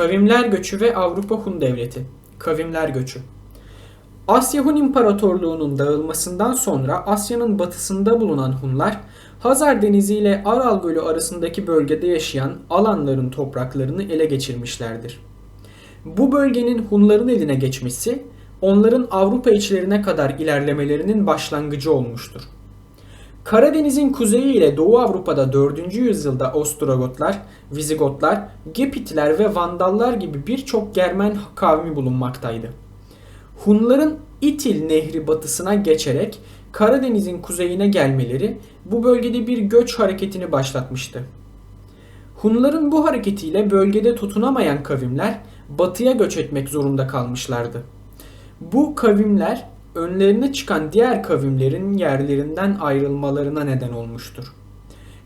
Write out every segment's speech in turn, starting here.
Kavimler göçü ve Avrupa Hun devleti. Kavimler göçü. Asya Hun İmparatorluğu'nun dağılmasından sonra Asya'nın batısında bulunan Hunlar, Hazar Denizi ile Aral Gölü arasındaki bölgede yaşayan Alanların topraklarını ele geçirmişlerdir. Bu bölgenin Hunların eline geçmesi, onların Avrupa içlerine kadar ilerlemelerinin başlangıcı olmuştur. Karadeniz'in kuzeyi ile Doğu Avrupa'da 4. yüzyılda Ostrogotlar, Vizigotlar, Gepitler ve Vandallar gibi birçok Germen kavmi bulunmaktaydı. Hunların İtil Nehri batısına geçerek Karadeniz'in kuzeyine gelmeleri bu bölgede bir göç hareketini başlatmıştı. Hunların bu hareketiyle bölgede tutunamayan kavimler batıya göç etmek zorunda kalmışlardı. Bu kavimler önlerine çıkan diğer kavimlerin yerlerinden ayrılmalarına neden olmuştur.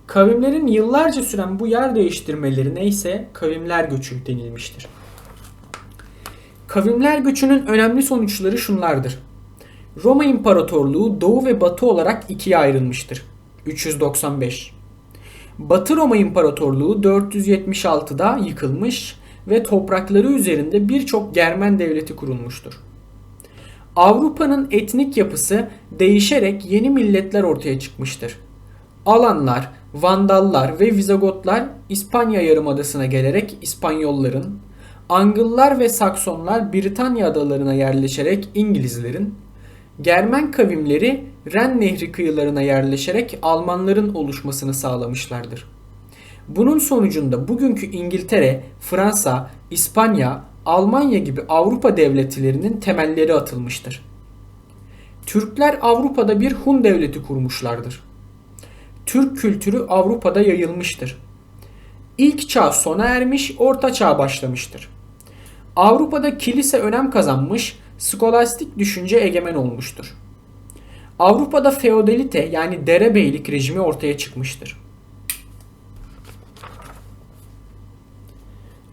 Kavimlerin yıllarca süren bu yer değiştirmelerine ise kavimler göçü denilmiştir. Kavimler göçünün önemli sonuçları şunlardır. Roma İmparatorluğu Doğu ve Batı olarak ikiye ayrılmıştır. 395. Batı Roma İmparatorluğu 476'da yıkılmış ve toprakları üzerinde birçok Germen devleti kurulmuştur. Avrupa'nın etnik yapısı değişerek yeni milletler ortaya çıkmıştır. Alanlar, Vandallar ve Vizagotlar İspanya yarımadasına gelerek İspanyolların, Angıllar ve Saksonlar Britanya adalarına yerleşerek İngilizlerin, Germen kavimleri Ren Nehri kıyılarına yerleşerek Almanların oluşmasını sağlamışlardır. Bunun sonucunda bugünkü İngiltere, Fransa, İspanya, Almanya gibi Avrupa devletlerinin temelleri atılmıştır. Türkler Avrupa'da bir Hun devleti kurmuşlardır. Türk kültürü Avrupa'da yayılmıştır. İlk çağ sona ermiş, orta çağ başlamıştır. Avrupa'da kilise önem kazanmış, skolastik düşünce egemen olmuştur. Avrupa'da feodalite yani derebeylik rejimi ortaya çıkmıştır.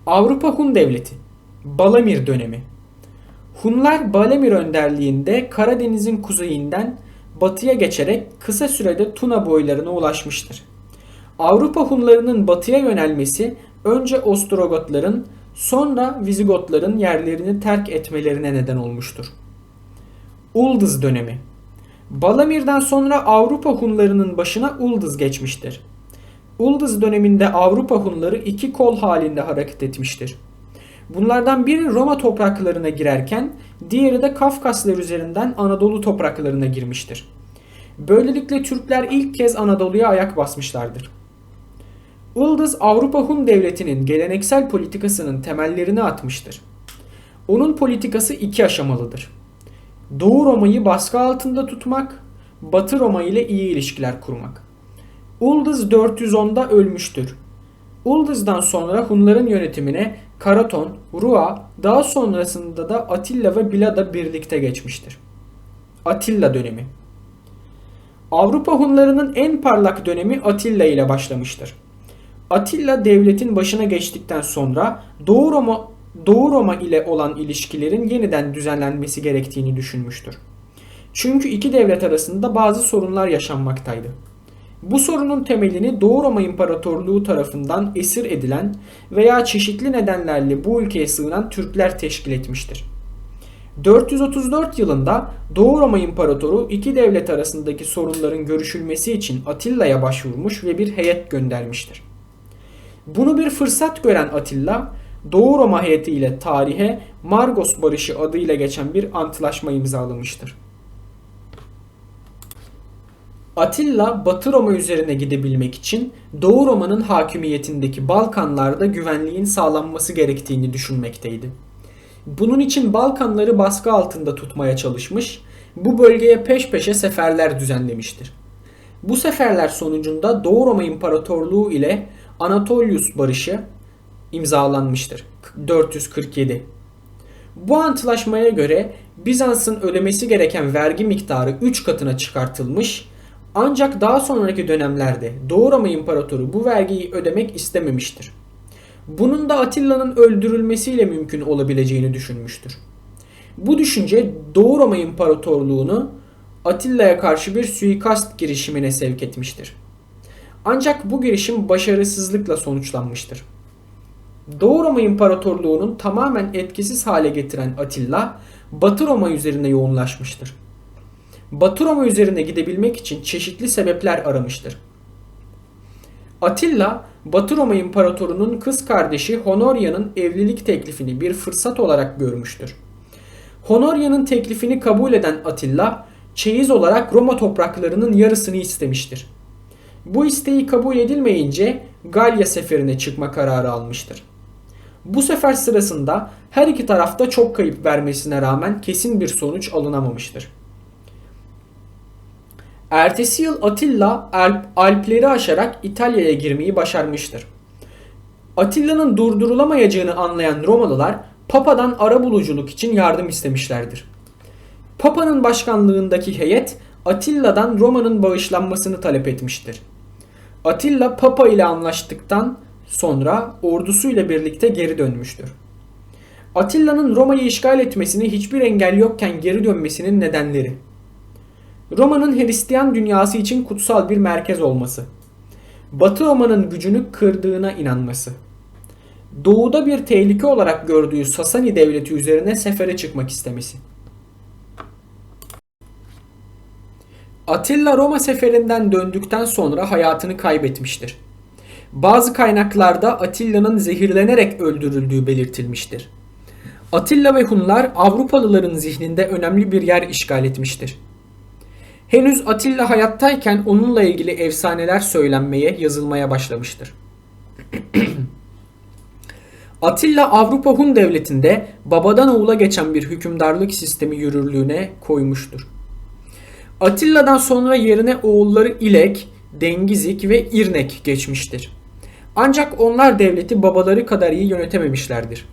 Avrupa Hun Devleti Balamir dönemi Hunlar Balamir önderliğinde Karadeniz'in kuzeyinden batıya geçerek kısa sürede Tuna boylarına ulaşmıştır. Avrupa Hunlarının batıya yönelmesi önce Ostrogotların sonra Vizigotların yerlerini terk etmelerine neden olmuştur. Uldız dönemi Balamir'den sonra Avrupa Hunlarının başına Uldız geçmiştir. Uldız döneminde Avrupa Hunları iki kol halinde hareket etmiştir. Bunlardan biri Roma topraklarına girerken diğeri de Kafkaslar üzerinden Anadolu topraklarına girmiştir. Böylelikle Türkler ilk kez Anadolu'ya ayak basmışlardır. Uldız Avrupa Hun Devleti'nin geleneksel politikasının temellerini atmıştır. Onun politikası iki aşamalıdır. Doğu Roma'yı baskı altında tutmak, Batı Roma ile iyi ilişkiler kurmak. Uldız 410'da ölmüştür. Uldız'dan sonra Hunların yönetimine Karaton, Rua, daha sonrasında da Atilla ve Bilada birlikte geçmiştir. Atilla dönemi Avrupa Hunlarının en parlak dönemi Atilla ile başlamıştır. Atilla devletin başına geçtikten sonra Doğu Roma, Doğu Roma ile olan ilişkilerin yeniden düzenlenmesi gerektiğini düşünmüştür. Çünkü iki devlet arasında bazı sorunlar yaşanmaktaydı. Bu sorunun temelini Doğu Roma İmparatorluğu tarafından esir edilen veya çeşitli nedenlerle bu ülkeye sığınan Türkler teşkil etmiştir. 434 yılında Doğu Roma İmparatoru iki devlet arasındaki sorunların görüşülmesi için Atilla'ya başvurmuş ve bir heyet göndermiştir. Bunu bir fırsat gören Atilla, Doğu Roma heyeti ile tarihe Margos Barışı adıyla geçen bir antlaşma imzalamıştır. Atilla Batı Roma üzerine gidebilmek için Doğu Roma'nın hakimiyetindeki Balkanlarda güvenliğin sağlanması gerektiğini düşünmekteydi. Bunun için Balkanları baskı altında tutmaya çalışmış, bu bölgeye peş peşe seferler düzenlemiştir. Bu seferler sonucunda Doğu Roma İmparatorluğu ile Anatolius Barışı imzalanmıştır. 447. Bu antlaşmaya göre Bizans'ın ödemesi gereken vergi miktarı 3 katına çıkartılmış ancak daha sonraki dönemlerde Doğu Roma İmparatoru bu vergiyi ödemek istememiştir. Bunun da Atilla'nın öldürülmesiyle mümkün olabileceğini düşünmüştür. Bu düşünce Doğu Roma İmparatorluğunu Atilla'ya karşı bir suikast girişimine sevk etmiştir. Ancak bu girişim başarısızlıkla sonuçlanmıştır. Doğu Roma İmparatorluğu'nun tamamen etkisiz hale getiren Atilla, Batı Roma üzerine yoğunlaşmıştır. Batı üzerine gidebilmek için çeşitli sebepler aramıştır. Atilla, Batı Roma İmparatoru'nun kız kardeşi Honoria'nın evlilik teklifini bir fırsat olarak görmüştür. Honoria'nın teklifini kabul eden Atilla, çeyiz olarak Roma topraklarının yarısını istemiştir. Bu isteği kabul edilmeyince Galya seferine çıkma kararı almıştır. Bu sefer sırasında her iki tarafta çok kayıp vermesine rağmen kesin bir sonuç alınamamıştır. Ertesi yıl Atilla Alp, Alpleri aşarak İtalya'ya girmeyi başarmıştır. Atilla'nın durdurulamayacağını anlayan Romalılar Papa'dan arabuluculuk için yardım istemişlerdir. Papa'nın başkanlığındaki heyet Atilla'dan Roma'nın bağışlanmasını talep etmiştir. Atilla Papa ile anlaştıktan sonra ordusuyla birlikte geri dönmüştür. Atilla'nın Roma'yı işgal etmesine hiçbir engel yokken geri dönmesinin nedenleri. Roma'nın Hristiyan dünyası için kutsal bir merkez olması. Batı Roma'nın gücünü kırdığına inanması. Doğuda bir tehlike olarak gördüğü Sasani devleti üzerine sefere çıkmak istemesi. Atilla Roma seferinden döndükten sonra hayatını kaybetmiştir. Bazı kaynaklarda Atilla'nın zehirlenerek öldürüldüğü belirtilmiştir. Atilla ve Hunlar Avrupalıların zihninde önemli bir yer işgal etmiştir. Henüz Atilla hayattayken onunla ilgili efsaneler söylenmeye, yazılmaya başlamıştır. Atilla Avrupa Hun devletinde babadan oğula geçen bir hükümdarlık sistemi yürürlüğüne koymuştur. Atilla'dan sonra yerine oğulları İlek, Dengizik ve İrnek geçmiştir. Ancak onlar devleti babaları kadar iyi yönetememişlerdir.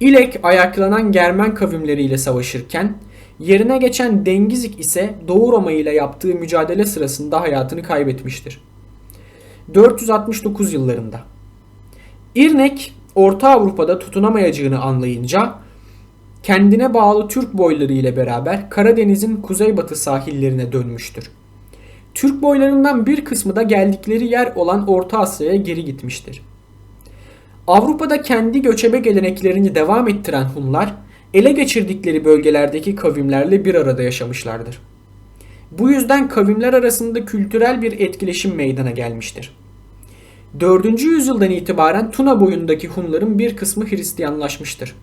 İlek ayaklanan Germen kavimleriyle savaşırken yerine geçen Dengizik ise Doğu Roma ile yaptığı mücadele sırasında hayatını kaybetmiştir. 469 yıllarında. İrnek Orta Avrupa'da tutunamayacağını anlayınca kendine bağlı Türk boyları ile beraber Karadeniz'in kuzeybatı sahillerine dönmüştür. Türk boylarından bir kısmı da geldikleri yer olan Orta Asya'ya geri gitmiştir. Avrupa'da kendi göçebe geleneklerini devam ettiren Hunlar, ele geçirdikleri bölgelerdeki kavimlerle bir arada yaşamışlardır. Bu yüzden kavimler arasında kültürel bir etkileşim meydana gelmiştir. 4. yüzyıldan itibaren Tuna boyundaki Hunların bir kısmı Hristiyanlaşmıştır.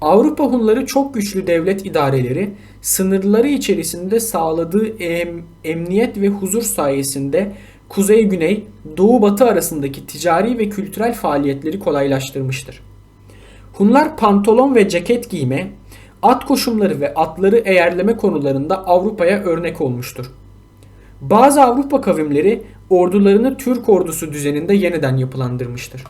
Avrupa Hunları çok güçlü devlet idareleri sınırları içerisinde sağladığı em, emniyet ve huzur sayesinde kuzey-güney, doğu-batı arasındaki ticari ve kültürel faaliyetleri kolaylaştırmıştır. Hunlar pantolon ve ceket giyme, at koşumları ve atları eğerleme konularında Avrupa'ya örnek olmuştur. Bazı Avrupa kavimleri ordularını Türk ordusu düzeninde yeniden yapılandırmıştır.